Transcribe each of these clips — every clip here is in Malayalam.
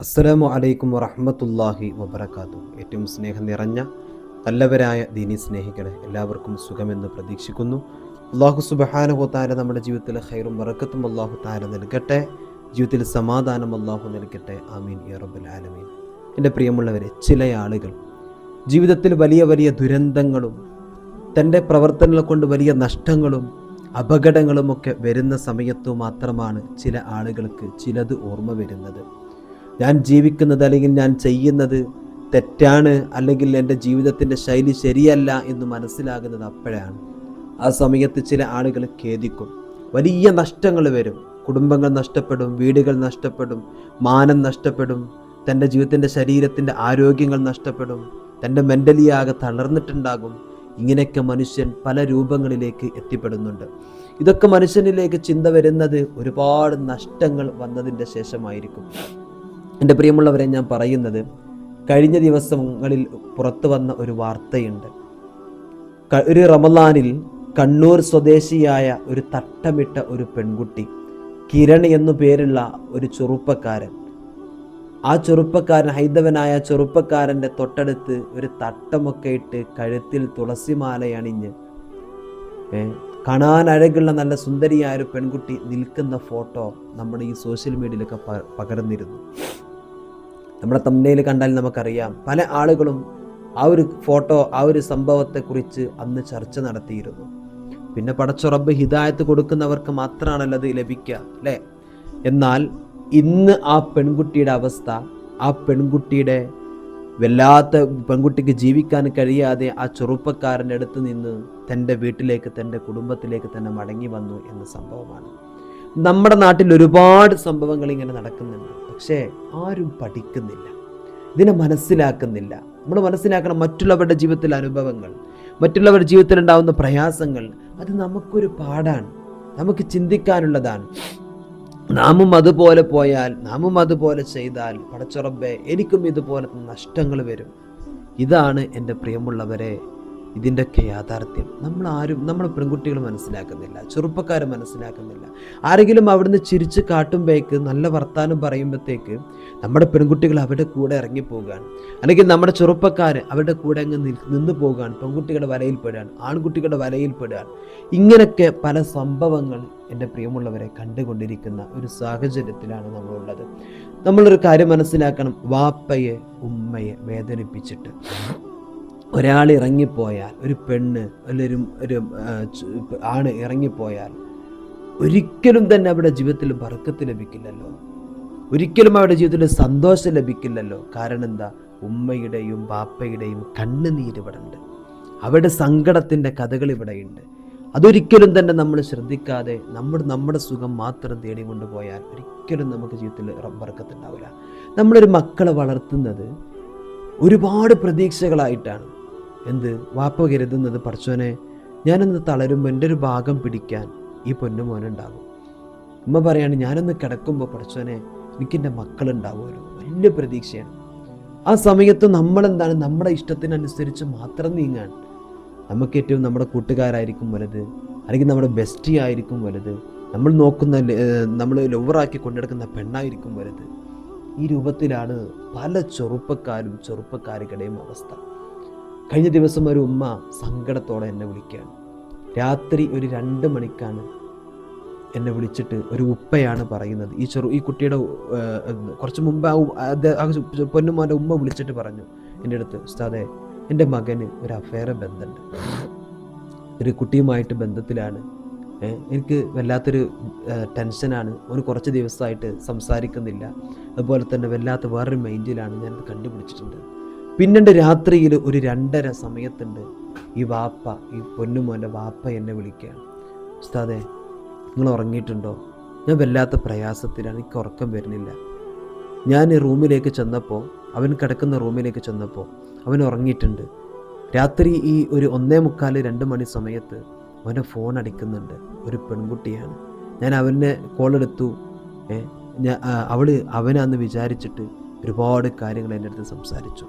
അസ്സലാമു അലൈക്കും വറഹ്മത്തുള്ളാഹി വബറകാതുഹു. ഏറ്റവും സ്നേഹം നിറഞ്ഞ നല്ലവരായ ദീനി സ്നേഹികളെ എല്ലാവർക്കും സുഖമെന്ന് പ്രതീക്ഷിക്കുന്നു. അള്ളാഹു സുബഹാനഹു താര നമ്മുടെ ജീവിതത്തിൽ ഹൈറും വറക്കത്തും അള്ളാഹു താര നൽകട്ടെ. ജീവിതത്തിൽ സമാധാനം അള്ളാഹു നൽകട്ടെ. ആമീൻ യറബുൽ ആലമീൻ. എന്റെ പ്രിയമുള്ളവരെ ചില ആളുകൾ ജീവിതത്തിൽ വലിയ വലിയ ദുരന്തങ്ങളും തന്റെ പ്രവർത്തനങ്ങൾ കൊണ്ട് വലിയ നഷ്ടങ്ങളും അപകടങ്ങളുമൊക്കെ വരുന്ന സമയത്തു മാത്രമാണ് ചില ആളുകൾക്ക് ചിലത് ഓർമ്മ വരുന്നത്. ഞാൻ ജീവിക്കുന്നത് അല്ലെങ്കിൽ ഞാൻ ചെയ്യുന്നത് തെറ്റാണ് അല്ലെങ്കിൽ എന്റെ ജീവിതത്തിന്റെ ശൈലി ശരിയല്ല എന്ന് മനസ്സിലാകുന്നത് അപ്പോഴാണ്. ആ സമയത്ത് ചില ആളുകൾ ഖേദിക്കും. വലിയ നഷ്ടങ്ങൾ വരും. കുടുംബങ്ങൾ നഷ്ടപ്പെടും വീടുകൾ നഷ്ടപ്പെടും മാനം നഷ്ടപ്പെടും തന്റെ ജീവിതത്തിന്റെ ശരീരത്തിന്റെ ആരോഗ്യങ്ങൾ നഷ്ടപ്പെടും തന്റെ മെന്റലി ആകെ തളർന്നിട്ടുണ്ടാകും. ഇങ്ങനെയൊക്കെ മനുഷ്യൻ പല രൂപങ്ങളിലേക്ക് എത്തിപ്പെടുന്നുണ്ട്. ഇതൊക്കെ മനുഷ്യനിലേക്ക് ചിന്ത വരുന്നത് ഒരുപാട് നഷ്ടങ്ങൾ വന്നതിന്റെ ശേഷമായിരിക്കും. എന്റെ പ്രിയമുള്ളവരെ ഞാൻ പറയുന്നത് കഴിഞ്ഞ ദിവസങ്ങളിൽ പുറത്തു വന്ന ഒരു വാർത്തയുണ്ട്. ഒരു റമലാനിൽ കണ്ണൂർ സ്വദേശിയായ ഒരു തട്ടമിട്ട ഒരു പെൺകുട്ടി കിരൺ എന്നു പേരുള്ള ഒരു ചെറുപ്പക്കാരൻ ആ ചെറുപ്പക്കാരൻ ഹൈന്ദവനായ ചെറുപ്പക്കാരന്റെ തൊട്ടടുത്ത് ഒരു തട്ടമൊക്കെ ഇട്ട് കഴുത്തിൽ തുളസിമാല അണിഞ്ഞ് കാണാൻ അഴകുള്ള നല്ല സുന്ദരിയായ ഒരു പെൺകുട്ടി നിൽക്കുന്ന ഫോട്ടോ നമ്മുടെ ഈ സോഷ്യൽ മീഡിയയിലൊക്കെ പകർന്നിരുന്നു. നമ്മുടെ തമ്മയിൽ കണ്ടാൽ നമുക്കറിയാം പല ആളുകളും ആ ഒരു ഫോട്ടോ ആ ഒരു സംഭവത്തെക്കുറിച്ച് അന്ന് ചർച്ച നടത്തിയിരുന്നു. പിന്നെ പടച്ചുറബ് ഹിദായത്ത് കൊടുക്കുന്നവർക്ക് മാത്രമാണല്ലോ അത് ലഭിക്കുക അല്ലേ? എന്നാൽ ഇന്ന് ആ പെൺകുട്ടിയുടെ അവസ്ഥ ആ പെൺകുട്ടിയുടെ വല്ലാത്ത പെൺകുട്ടിക്ക് ജീവിക്കാൻ കഴിയാതെ ആ ചെറുപ്പക്കാരന്റെ അടുത്ത് നിന്ന് തന്റെ വീട്ടിലേക്ക് തന്റെ കുടുംബത്തിലേക്ക് തന്നെ മടങ്ങി വന്നു എന്ന സംഭവമാണ്. നമ്മുടെ നാട്ടിൽ ഒരുപാട് സംഭവങ്ങൾ ഇങ്ങനെ നടക്കുന്നുണ്ട്. പക്ഷേ ആരും പഠിക്കുന്നില്ല. ഇതിനെ മനസ്സിലാക്കുന്നില്ല. നമ്മൾ മനസ്സിലാക്കണം മറ്റുള്ളവരുടെ ജീവിതത്തിലെ അനുഭവങ്ങൾ മറ്റുള്ളവരുടെ ജീവിതത്തിൽ ഉണ്ടാകുന്ന പ്രയാസങ്ങൾ. അത് നമുക്കൊരു പാടാണ്. നമുക്ക് ചിന്തിക്കാനുള്ളതാണ്. നാമും അതുപോലെ പോയാൽ നാമും അതുപോലെ ചെയ്താൽ പടച്ചുറബെ എനിക്കും ഇതുപോലത്തെ നഷ്ടങ്ങൾ വരും. ഇതാണ് എന്റെ പ്രിയമുള്ളവരെ ഇതിന്റെയൊക്കെ യാഥാർത്ഥ്യം നമ്മൾ ആരും നമ്മുടെ പെൺകുട്ടികൾ മനസ്സിലാക്കുന്നില്ല ചെറുപ്പക്കാർ മനസ്സിലാക്കുന്നില്ല. ആരെങ്കിലും അവിടുന്ന് ചിരിച്ച് കാട്ടുമ്പോഴേക്ക് നല്ല വർത്താനം പറയുമ്പോഴത്തേക്ക് നമ്മുടെ പെൺകുട്ടികൾ അവരുടെ കൂടെ ഇറങ്ങിപ്പോകുകയാണ് അല്ലെങ്കിൽ നമ്മുടെ ചെറുപ്പക്കാർ അവരുടെ കൂടെ അങ്ങ് നിന്ന് പോകുകയാണ് പെൺകുട്ടികളുടെ വലയിൽപ്പെടുകയാണ് ആൺകുട്ടികളുടെ വലയിൽപ്പെടുകയാണ് ഇങ്ങനെയൊക്കെ പല സംഭവങ്ങൾ എന്റെ പ്രിയമുള്ളവരെ കണ്ടുകൊണ്ടിരിക്കുന്ന ഒരു സാഹചര്യത്തിലാണ് നമ്മളുള്ളത്. നമ്മളൊരു കാര്യം മനസ്സിലാക്കണം. വാപ്പയെ ഉമ്മയെ വേദനിപ്പിച്ചിട്ട്. ഒരാൾ ഇറങ്ങിപ്പോയാൽ ഒരു പെണ്ണ് അല്ലെങ്കിൽ ഒരു ആണ് ഇറങ്ങിപ്പോയാൽ ഒരിക്കലും തന്നെ അവരുടെ ജീവിതത്തിൽ വറക്കത്ത് ലഭിക്കില്ലല്ലോ. ഒരിക്കലും അവരുടെ ജീവിതത്തിൽ സന്തോഷം ലഭിക്കില്ലല്ലോ. കാരണം എന്താ? ഉമ്മയുടെയും ബാപ്പയുടെയും ഉണ്ട് അവരുടെ സങ്കടത്തിന്റെ കഥകൾ ഇവിടെയുണ്ട്. അതൊരിക്കലും തന്നെ നമ്മൾ ശ്രദ്ധിക്കാതെ നമ്മൾ നമ്മുടെ സുഖം മാത്രം തേടി കൊണ്ടുപോയാൽ ഒരിക്കലും നമുക്ക് ജീവിതത്തിൽ റബ്ബർക്കത്തുണ്ടാവില്ല നമ്മളൊരു മക്കളെ വളർത്തുന്നത് ഒരുപാട് പ്രതീക്ഷകളായിട്ടാണ്. എന്ത്? വാപ്പ കരുതുന്നത് പഠിച്ചോനെ ഞാനൊന്ന് തളരുമ്പോൾ എന്റെ ഒരു ഭാഗം പിടിക്കാൻ ഈ പൊന്നുമോനുണ്ടാകും ഉമ്മ പറയാണ് ഞാനൊന്ന് കിടക്കുമ്പോൾ പഠിച്ചോനെ എനിക്കെന്റെ മക്കളുണ്ടാവുമല്ലോ. വലിയ പ്രതീക്ഷയാണ്. ആ സമയത്ത് നമ്മളെന്താണ്? നമ്മുടെ ഇഷ്ടത്തിനനുസരിച്ച് മാത്രം നീങ്ങാൻ. നമുക്ക് ഏറ്റവും നമ്മുടെ കൂട്ടുകാരായിരിക്കും വലുത് അല്ലെങ്കിൽ നമ്മുടെ ബെസ്റ്റി ആയിരിക്കും വലുത്. നമ്മൾ നോക്കുന്ന നമ്മൾ ലവറാക്കി കൊണ്ടെടുക്കുന്ന പെണ്ണായിരിക്കും വലുത്. ഈ രൂപത്തിലാണ് പല ചെറുപ്പക്കാരും ചെറുപ്പക്കാരുടെയും അവസ്ഥ. കഴിഞ്ഞ ദിവസം ഒരു ഉമ്മ സങ്കടത്തോടെ എന്നെ വിളിക്കുകയാണ്. രാത്രി ഒരു രണ്ട് മണിക്കാണ് എന്നെ വിളിച്ചിട്ട് ഒരു ഉപ്പയാണ് പറയുന്നത്. ഈ ചെറു ഈ കുട്ടിയുടെ കുറച്ച് മുമ്പ് ആ പൊന്നുമോന്റെ ഉമ്മ വിളിച്ചിട്ട് പറഞ്ഞു എന്റെ അടുത്ത് ഉസ്താദെ എന്റെ മകന് ഒരു അഫയർ ബന്ധമുണ്ട് ഒരു കുട്ടിയുമായിട്ട് ബന്ധത്തിലാണ്. എനിക്ക് വല്ലാത്തൊരു ടെൻഷനാണ്. ഒരു കുറച്ച് ദിവസമായിട്ട് സംസാരിക്കുന്നില്ല. അതുപോലെ തന്നെ വല്ലാത്ത വേറൊരു മൈൻഡിലാണ് ഞാനത് കണ്ടുപിടിച്ചിട്ടുണ്ട്. പിന്നീട് രാത്രിയിൽ ഒരു രണ്ടര സമയത്തുണ്ട് ഈ വാപ്പ ഈ പൊന്നുമോന്റെ വാപ്പ എന്നെ വിളിക്കുകയാണ് ഉസ്താദെ നിങ്ങൾ ഉറങ്ങിയിട്ടുണ്ടോ? ഞാൻ വല്ലാത്ത പ്രയാസത്തിലാണ് എനിക്ക് ഉറക്കം വരുന്നില്ല. ഞാൻ ഈ റൂമിലേക്ക് ചെന്നപ്പോൾ അവൻ കിടക്കുന്ന റൂമിലേക്ക് ചെന്നപ്പോൾ അവൻ ഉറങ്ങിയിട്ടുണ്ട്. രാത്രി ഈ ഒരു ഒന്നേ മുക്കാൽ രണ്ട് മണി സമയത്ത് അവന്റെ ഫോൺ അടിക്കുന്നുണ്ട്. ഒരു പെൺകുട്ടിയാണ്. ഞാൻ അവനെ ഏ, ഞാൻ അവൾ അവനാന്ന് വിചാരിച്ചിട്ട് ഒരുപാട് കാര്യങ്ങൾ എന്റെ അടുത്ത് സംസാരിച്ചു.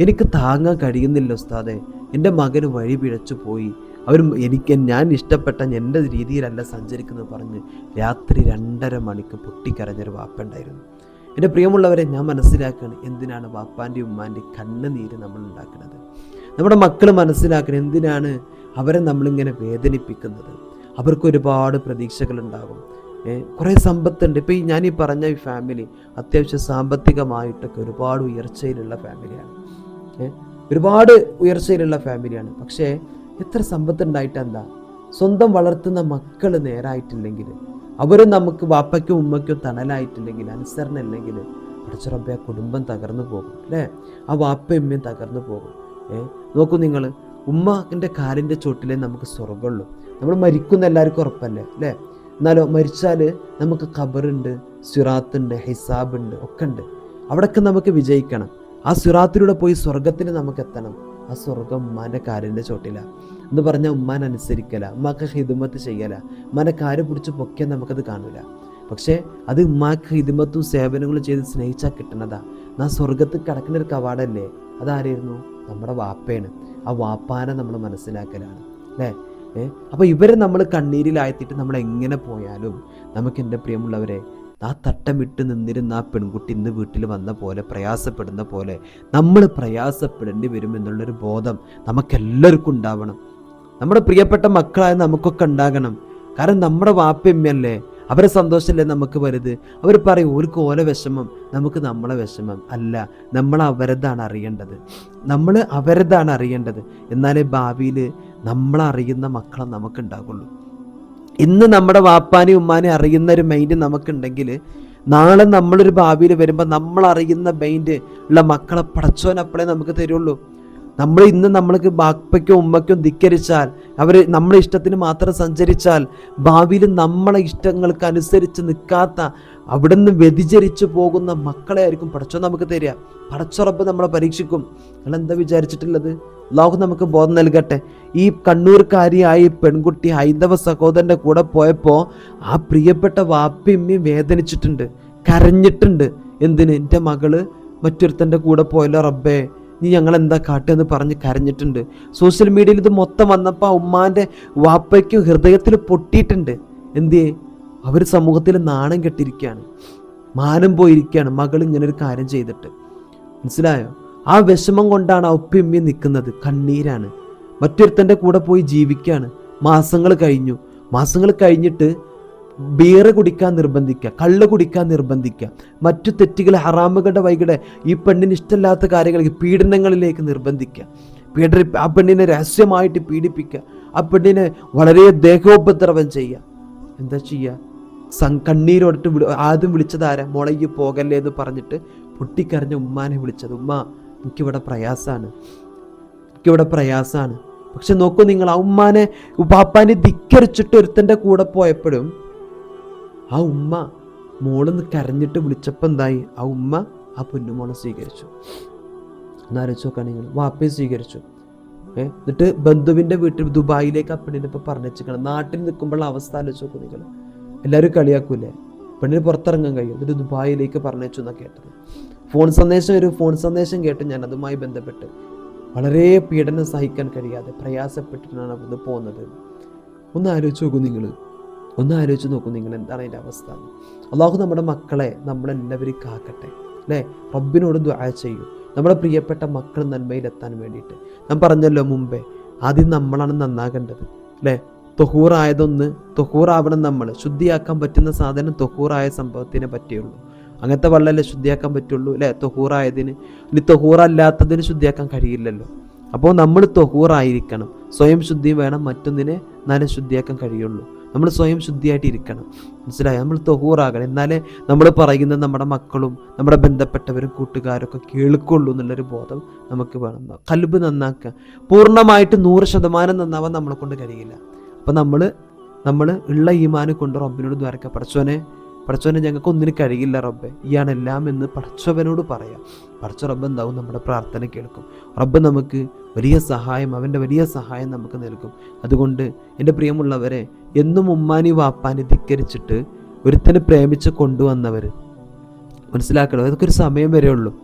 എനിക്ക് താങ്ങാൻ കഴിയുന്നില്ല ഉസ്താദെ. എന്റെ മകന് വഴി പിഴച്ചു പോയി. അവർ എനിക്ക് ഞാൻ ഇഷ്ടപ്പെട്ട എന്റെ രീതിയിലല്ല സഞ്ചരിക്കുന്നത് പറഞ്ഞ് രാത്രി രണ്ടര മണിക്ക് പൊട്ടിക്കരഞ്ഞൊരു വാപ്പുണ്ടായിരുന്നു എന്റെ പ്രിയമുള്ളവരെ ഞാൻ മനസ്സിലാക്കുകയാണ് എന്തിനാണ് വാപ്പാന്റെയും ഉമ്മാന്റെയും കണ്ണുനീര് നമ്മൾ ഉണ്ടാക്കുന്നത് നമ്മുടെ മക്കൾ മനസ്സിലാക്കണം എന്തിനാണ് അവരെ നമ്മളിങ്ങനെ വേദനിപ്പിക്കുന്നത്. അവർക്ക് ഒരുപാട് പ്രതീക്ഷകളുണ്ടാകും. കുറേ സമ്പത്തുണ്ട്. ഇപ്പോൾ ഈ ഞാൻ ഈ പറഞ്ഞ ഈ ഫാമിലി അത്യാവശ്യം സാമ്പത്തികമായിട്ടൊക്കെ ഒരുപാട് ഉയർച്ചയിലുള്ള ഫാമിലിയാണ് ഒരുപാട് ഉയർച്ചയിലുള്ള ഫാമിലിയാണ്. പക്ഷേ എത്ര സമ്പത്തുണ്ടായിട്ട് എന്താ? സ്വന്തം വളർത്തുന്ന മക്കൾ നേരായിട്ടില്ലെങ്കിൽ അവരും നമുക്ക് വാപ്പയ്ക്കും ഉമ്മയ്ക്കും തണലായിട്ടില്ലെങ്കിൽ അനുസരണ ഇല്ലെങ്കിൽ പഠിച്ചുറപ്പെ ആ കുടുംബം തകർന്നു പോകും അല്ലേ? ആ വാപ്പയും ഉമ്മയും തകർന്നു പോകും ഏ? നോക്കൂ നിങ്ങൾ ഉമ്മന്റെ കാലിന്റെ ചോട്ടിലേ നമുക്ക് സ്വർഗമുള്ളൂ നമ്മൾ മരിക്കുന്ന എല്ലാവർക്കും ഉറപ്പല്ലേ അല്ലേ? എന്നാലോ മരിച്ചാൽ നമുക്ക് ഖബറുണ്ട് സിറാത്തുണ്ട് ഹിസാബുണ്ട് ഒക്കെ ഉണ്ട് അവിടെയൊക്കെ നമുക്ക് വിജയിക്കണം. ആ സിറാത്തിലൂടെ പോയി സ്വർഗത്തിന് നമുക്ക് എത്തണം ആ സ്വർഗം ഉമ്മാന്റെ കാലിന്റെ ചോട്ടിലാണ് എന്ന് പറഞ്ഞാൽ ഉമ്മാൻ അനുസരിക്കല. ഉമ്മാക്ക് ഹിദുമത്ത് ചെയ്യല. ഉമ്മാനെ കാര് പിടിച്ച് പൊക്കിയാൽ നമുക്കത് കാണില്ല പക്ഷേ അത് ഉമ്മാക്ക് ഹിദുമത്തും സേവനങ്ങളും ചെയ്ത് സ്നേഹിച്ചാൽ കിട്ടണതാ. നാ സ്വർഗത്ത് കിടക്കുന്ന ഒരു കവാടല്ലേ? അതാരായിരുന്നു? നമ്മുടെ വാപ്പയാണ്. ആ വാപ്പാനെ നമ്മൾ മനസ്സിലാക്കലാണ്. അല്ലേ? അപ്പോൾ ഇവരെ നമ്മൾ കണ്ണീരിലായത്തിട്ട് നമ്മൾ എങ്ങനെ പോയാലും നമുക്ക് എന്റെ പ്രിയമുള്ളവരെ ആ തട്ടമിട്ട് നിന്നിരുന്ന ആ പെൺകുട്ടി ഇന്ന് വീട്ടിൽ വന്ന പോലെ പ്രയാസപ്പെടുന്ന പോലെ നമ്മൾ പ്രയാസപ്പെടേണ്ടി വരും എന്നുള്ളൊരു ബോധം നമുക്കെല്ലാവർക്കും ഉണ്ടാവണം. നമ്മുടെ പ്രിയപ്പെട്ട മക്കളായ നമുക്കൊക്കെ ഉണ്ടാകണം. കാരണം നമ്മുടെ വാപ്പയമ്മയല്ലേ? അവരെ സന്തോഷമല്ലേ നമുക്ക് വലുത്? അവർ പറയും ഓർക്ക് ഓല വിഷമം നമുക്ക് നമ്മളെ വിഷമം. അല്ല നമ്മൾ അവരതാണ് അറിയേണ്ടത്. നമ്മൾ അവരതാണ് അറിയേണ്ടത്. എന്നാലേ ഭാവിയിൽ നമ്മളറിയുന്ന മക്കളെ നമുക്കുണ്ടാകുള്ളൂ ഇന്ന് നമ്മുടെ വാപ്പാനെ ഉമ്മാനെ അറിയുന്ന ഒരു മൈൻഡ് നമുക്കുണ്ടെങ്കിൽ നാളെ നമ്മളൊരു ഭാവിയിൽ വരുമ്പോൾ നമ്മൾ അറിയുന്ന മൈൻഡ് ഉള്ള മക്കളെ പടച്ചോനപ്പളേ നമുക്ക് തരുള്ളൂ. നമ്മൾ ഇന്ന് നമ്മൾക്ക് ബാപ്പയ്ക്കും ഉമ്മയ്ക്കും ധിക്കരിച്ചാൽ അവർ നമ്മുടെ ഇഷ്ടത്തിന് മാത്രം സഞ്ചരിച്ചാൽ ഭാവിയിൽ നമ്മളെ ഇഷ്ടങ്ങൾക്ക് അനുസരിച്ച് നിൽക്കാത്ത അവിടുന്ന് വ്യതിചരിച്ചു പോകുന്ന മക്കളെ ആയിരിക്കും പടച്ചോ നമുക്ക് തരിക. പടച്ചുറപ്പ് നമ്മളെ പരീക്ഷിക്കും. നിങ്ങൾ എന്താ വിചാരിച്ചിട്ടുള്ളത്? ലോകം നമുക്ക് ബോധം നൽകട്ടെ. ഈ കണ്ണൂർക്കാരിയായ പെൺകുട്ടി ഹൈന്ദവ സഹോദരന്റെ കൂടെ പോയപ്പോൾ ആ പ്രിയപ്പെട്ട വാപ്പിയമ്മയും വേദനിച്ചിട്ടുണ്ട്. കരഞ്ഞിട്ടുണ്ട്. എന്തിന്? എന്റെ മകൾ മറ്റൊരുത്തന്റെ കൂടെ പോയല്ലോ റബ്ബേ. നീ ഞങ്ങൾ എന്താ കാട്ടെന്ന് പറഞ്ഞ് കരഞ്ഞിട്ടുണ്ട്. സോഷ്യൽ മീഡിയയിൽ ഇത് മൊത്തം വന്നപ്പോൾ ഉമ്മാന്റെ വാപ്പയ്ക്കും ഹൃദയത്തിൽ പൊട്ടിയിട്ടുണ്ട്. എന്തേ അവർ സമൂഹത്തിൽ നാണം കെട്ടിരിക്കുകയാണ്. മാനം പോയിരിക്കുകയാണ്. മകൾ ഇങ്ങനെ ഒരു കാര്യം ചെയ്തിട്ട്. മനസ്സിലായോ? ആ വിഷമം കൊണ്ടാണ് ആ ഉപ്പയമ്മയും നിൽക്കുന്നത്. കണ്ണീരാണ്. മറ്റൊരുത്തന്റെ കൂടെ പോയി ജീവിക്കുകയാണ്. മാസങ്ങൾ കഴിഞ്ഞു. മാസങ്ങൾ കഴിഞ്ഞിട്ട് ബീറ് കുടിക്കാൻ നിർബന്ധിക്കുക കള്ള് കുടിക്കാൻ നിർബന്ധിക്കുക മറ്റു തെറ്റുകൾ ഹറാമുകളുടെ വൈകിടെ ഈ പെണ്ണിന് ഇഷ്ടമില്ലാത്ത കാര്യങ്ങൾക്ക് പീഡനങ്ങളിലേക്ക് നിർബന്ധിക്കുക. പീഡ ആ പെണ്ണിനെ രഹസ്യമായിട്ട് പീഡിപ്പിക്കുക. ആ പെണ്ണിനെ വളരെ ദേഹോപദ്രവം ചെയ്യുക. എന്താ ചെയ്യുക? സം വിളി ആദ്യം വിളിച്ചതാരാ? മുളയ്ക്ക് പോകല്ലേ എന്ന് പറഞ്ഞിട്ട് പൊട്ടിക്കരഞ്ഞ ഉമ്മാനെ വിളിച്ചത്. ഉമ്മ എനിക്കിവിടെ പ്രയാസമാണ് എനിക്കിവിടെ പ്രയാസമാണ് പക്ഷെ നോക്കൂ നിങ്ങൾ ആ ഉമ്മാനെ പാപ്പാനെ ധിക്കരിച്ചിട്ട് ഒരുത്തന്റെ കൂടെ പോയപ്പോഴും ആ ഉമ്മ മോളൊന്ന് കരഞ്ഞിട്ട് വിളിച്ചപ്പോൾ എന്തായി? ആ ഉമ്മ ആ പൊന്നുമോളെ സ്വീകരിച്ചു. എന്നാലോചിച്ച് നോക്കാൻ നിങ്ങൾ. വാപ്പയെ സ്വീകരിച്ചു. ഏ? എന്നിട്ട് ബന്ധുവിന്റെ വീട്ടിൽ ദുബായിലേക്ക് ആ പെണ്ണിനെ ഇപ്പോൾ വെച്ചിരിക്കണം നാട്ടിൽ നിൽക്കുമ്പോഴുള്ള അവസ്ഥ ആലോചിച്ച് നോക്കൂ നിങ്ങൾ. എല്ലാവരും കളിയാക്കൂലേ? പെണ്ണിന് പുറത്തിറങ്ങാൻ കഴിയും. എന്നിട്ട് ദുബായിലേക്ക് പറഞ്ഞു എന്നാണ് കേട്ടത്. ഫോൺ സന്ദേശം ഒരു ഫോൺ സന്ദേശം കേട്ട് ഞാൻ അതുമായി ബന്ധപ്പെട്ട് വളരെ പീഡനം സഹിക്കാൻ കഴിയാതെ പ്രയാസപ്പെട്ടിട്ടാണ് അവിടുന്ന് പോകുന്നത് ഒന്ന് ആലോചിച്ച് നോക്കൂ നിങ്ങൾ ഒന്ന് ആലോചിച്ച് നോക്കൂ നിങ്ങൾ എന്താണ് അതിന്റെ അവസ്ഥ. അള്ളാഹു നമ്മുടെ മക്കളെ നമ്മളെല്ലാവരും കാക്കട്ടെ. അല്ലേ? റബ്ബിനോട് ദ്വാ ചെയ്യൂ. നമ്മുടെ പ്രിയപ്പെട്ട മക്കൾ നന്മയിലെത്താൻ വേണ്ടിയിട്ട്. ഞാൻ പറഞ്ഞല്ലോ മുമ്പേ ആദ്യം നമ്മളാണ് നന്നാകേണ്ടത്. അല്ലേ? തൊഹൂറായതൊന്ന് തൊഹൂറാവണം നമ്മൾ. ശുദ്ധിയാക്കാൻ പറ്റുന്ന സാധനം തൊഹൂറായ സംഭവത്തിനെ പറ്റിയുള്ളൂ. അങ്ങനത്തെ വെള്ളമല്ലേ ശുദ്ധിയാക്കാൻ പറ്റുള്ളൂ അല്ലേ? തൊഹൂറായതിന്. ഇനി തൊഹൂറല്ലാത്തതിന് ശുദ്ധിയാക്കാൻ കഴിയില്ലല്ലോ. അപ്പോൾ നമ്മൾ തൊഹൂറായിരിക്കണം. സ്വയം ശുദ്ധി വേണം മറ്റൊന്നിനെ നല്ല ശുദ്ധിയാക്കാൻ കഴിയുള്ളൂ. നമ്മൾ സ്വയം ശുദ്ധിയായിട്ട് ഇരിക്കണം. മനസ്സിലായി? നമ്മൾ തൊഹൂറാകണം. എന്നാലേ നമ്മൾ പറയുന്നത് നമ്മുടെ മക്കളും നമ്മുടെ ബന്ധപ്പെട്ടവരും കൂട്ടുകാരൊക്കെ കേൾക്കുള്ളൂ എന്നുള്ളൊരു ബോധം നമുക്ക് വേണം. കൽബ് നന്നാക്കുക. പൂർണമായിട്ട് നൂറ് ശതമാനം നന്നാവാൻ നമ്മളെ കൊണ്ട് കഴിയില്ല. അപ്പം നമ്മൾ നമ്മൾ ഉള്ള ഈമാനെ കൊണ്ട് റബ്ബിനോട് ദ്വാരക്ക. പടച്ചോനെ പടച്ചോനെ ഞങ്ങൾക്ക് ഒന്നിനും കഴിയില്ല റബ്ബെ. ഇയാണെല്ലാം എന്ന് പടച്ചവനോട് പറയാം. പടച്ച റബ്ബ് എന്താവും? നമ്മുടെ പ്രാർത്ഥന കേൾക്കും. റബ്ബ് നമുക്ക് വലിയ സഹായം അവന്റെ വലിയ സഹായം നമുക്ക് നൽകും. അതുകൊണ്ട് എന്റെ പ്രിയമുള്ളവരെ എന്നും ഉമ്മാനി വാപ്പാനി ധിക്കരിച്ചിട്ട് ഒരുത്തനെ പ്രേമിച്ച് കൊണ്ടുവന്നവർ മനസ്സിലാക്കണം? അതൊക്കെ ഒരു സമയം വരെ ഉള്ളൂ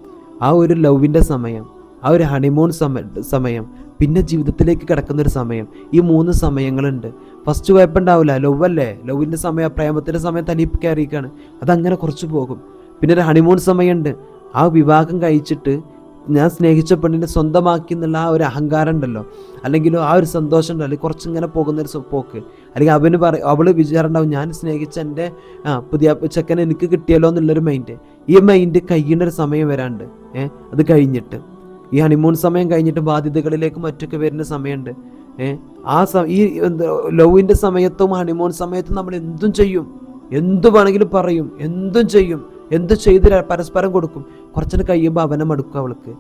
ആ ഒരു ലവിന്റെ സമയം. ആ ഒരു ഹണിമൂൺ സമ സമയം പിന്നെ ജീവിതത്തിലേക്ക് കിടക്കുന്ന ഒരു സമയം. ഈ മൂന്ന് സമയങ്ങളുണ്ട്. ഫസ്റ്റ് കുഴപ്പമുണ്ടാവില്ല. ലവ് അല്ലേ? ലവിന്റെ സമയം പ്രേമത്തിന്റെ സമയം തനിപ്പ് കയറിയിരിക്കുകയാണ് അതങ്ങനെ കുറച്ച് പോകും. പിന്നെ ഒരു ഹണിമൂൺ സമയമുണ്ട്. ആ വിവാഹം കഴിച്ചിട്ട് ഞാൻ സ്നേഹിച്ച പെണ്ണിനെ സ്വന്തമാക്കി എന്നുള്ള ആ ഒരു അഹങ്കാരം ഉണ്ടല്ലോ. അല്ലെങ്കിൽ ആ ഒരു സന്തോഷം ഉണ്ടല്ലോ. കുറച്ചിങ്ങനെ പോകുന്ന ഒരു പോക്ക്. അല്ലെങ്കിൽ അവന് പറ അവൾ വിചാരണ്ടാവും ഞാൻ സ്നേഹിച്ച എന്റെ ആ പുതിയ ചെക്കൻ എനിക്ക് കിട്ടിയല്ലോ എന്നുള്ളൊരു മൈൻഡ് ഈ മൈൻഡ് കഴിയുന്ന ഒരു സമയം വരാണ്ട്. ഏഹ് അത് കഴിഞ്ഞിട്ട്. ഈ ഹണിമൂൺ സമയം കഴിഞ്ഞിട്ട് ബാധ്യതകളിലേക്ക് മറ്റൊക്കെ വരുന്ന സമയമുണ്ട്. ഏഹ് ആ ഈ ലവിന്റെ സമയത്തും ഹണിമൂൺ സമയത്തും നമ്മൾ എന്തും ചെയ്യും. എന്തു വേണമെങ്കിലും പറയും എന്തും ചെയ്യും എന്ത് ചെയ്ത് പരസ്പരം കൊടുക്കും. കുറച്ചിട്ട് കഴിയുമ്പോൾ അവനെ മടുക്കും അവൾക്ക്.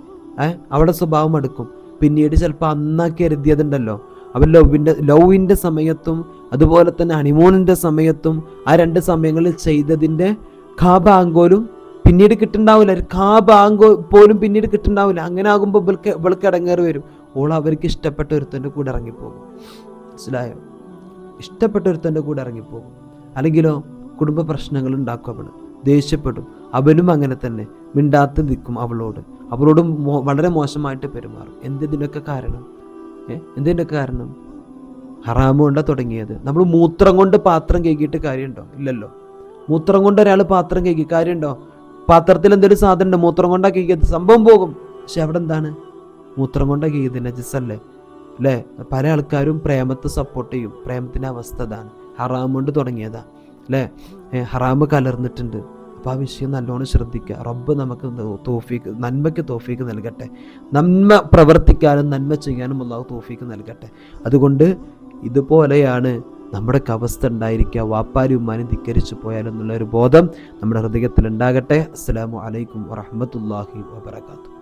ഏഹ് അവളുടെ സ്വഭാവം മടുക്കും. പിന്നീട് ചിലപ്പോൾ അന്നാക്കി കരുതിയതുണ്ടല്ലോ. അവൻ ലവിന്റെ ലവിന്റെ സമയത്തും അതുപോലെ തന്നെ ഹണിമൂണിന്റെ സമയത്തും ആ രണ്ട് സമയങ്ങളിൽ ചെയ്തതിന്റെ ഖാ ബാങ്കോലും പിന്നീട് കിട്ടുണ്ടാവില്ല ഒരു കാബ് ആങ്കോ പോലും പിന്നീട് കിട്ടുണ്ടാവില്ല അങ്ങനെ ആകുമ്പോൾ ഇവൾക്ക് ഇവൾക്ക് ഇടങ്ങേറി വരും. ഓൾ അവർക്ക് ഇഷ്ടപ്പെട്ട ഒരുത്തന്റെ കൂടെ ഇറങ്ങിപ്പോകും. മനസ്സിലായോ? ഇഷ്ടപ്പെട്ട ഒരുത്തന്റെ കൂടെ ഇറങ്ങിപ്പോകും. അല്ലെങ്കിലോ കുടുംബ പ്രശ്നങ്ങൾ ഉണ്ടാക്കും അവൾ ദേഷ്യപ്പെടും. അവനും അങ്ങനെ തന്നെ. മിണ്ടാത്ത നിൽക്കും അവളോട്. അവളോട് വളരെ മോശമായിട്ട് പെരുമാറും. എന്തിനൊക്കെ കാരണം? ഏ? എന്തിനൊക്കെ കാരണം? ഹറാമ് കൊണ്ടാണ് തുടങ്ങിയത്. നമ്മൾ മൂത്രം കൊണ്ട് പാത്രം കേക്കിയിട്ട് കാര്യമുണ്ടോ? ഇല്ലല്ലോ. മൂത്രം കൊണ്ട് ഒരാൾ പാത്രം കേക്കി കാര്യമുണ്ടോ? പാത്രത്തിൽ എന്തൊരു സാധനം മൂത്രം കൊണ്ടാ കേക്കിയത് സംഭവം പോകും. പക്ഷെ അവിടെ എന്താണ്? മൂത്രം കൊണ്ടാ കേക്കിയത് നജസല്ലേ അല്ലേ? പല ആൾക്കാരും പ്രേമത്തെ സപ്പോർട്ട് ചെയ്യും. പ്രേമത്തിന്റെ അവസ്ഥ അതാണ്. ഹറാം കൊണ്ട് തുടങ്ങിയതാ. അല്ലേ? ഹറാമ് കലർന്നിട്ടുണ്ട്. അപ്പോൾ ആ വിഷയം നല്ലോണം ശ്രദ്ധിക്കുക. റബ്ബ് നമുക്ക് തോഫീക്ക് നന്മയ്ക്ക് തോഫീക്ക് നൽകട്ടെ. നന്മ പ്രവർത്തിക്കാനും നന്മ ചെയ്യാനും അള്ളാഹു തോഫീക്ക് നൽകട്ടെ. അതുകൊണ്ട് ഇതുപോലെയാണ് നമ്മുടെ അവസ്ഥ ഉണ്ടായിരിക്കുക വാപ്പാരും ഉമ്മാനും ധിക്കരിച്ചു പോയാലെന്നുള്ള ഒരു ബോധം നമ്മുടെ ഹൃദയത്തിൽ ഉണ്ടാകട്ടെ അസ്സലാമു അലൈക്കും വറഹമത്തല്ലാഹി വബർക്കാത്തു